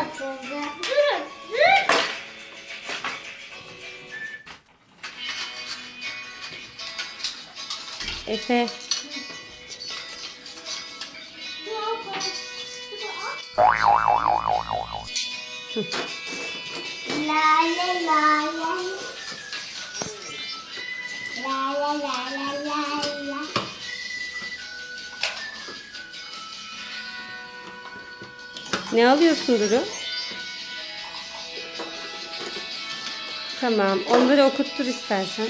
açıldı. Durun. Dur. Efe. La la. La Ne alıyorsun Duru? Tamam. Onları okuttur istersen.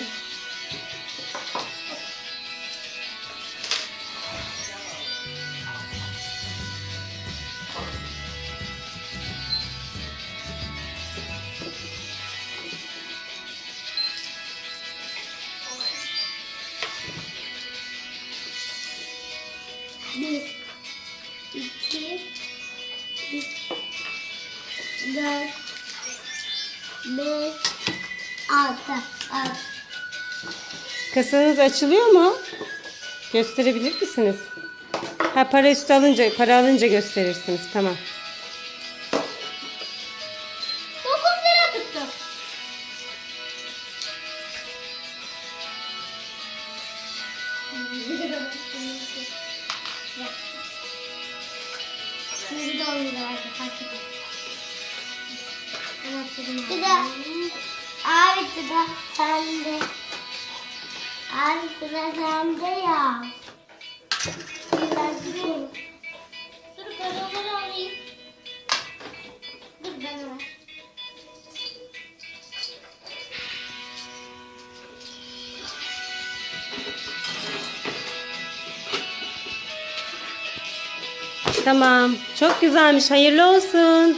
Bir, iki, üç, dört, beş, altı. Altı. Kasanız açılıyor mu? Gösterebilir misiniz? Ha para üstü alınca, para alınca gösterirsiniz. Tamam. Dokuz lira tuttu. De on lira vardı fark etmez. Bir de abi sıra sende. Abi sıra sende ya. Biraz durayım. Dur paraları alayım. Dur bana ver. Tamam. Çok güzelmiş. Hayırlı olsun.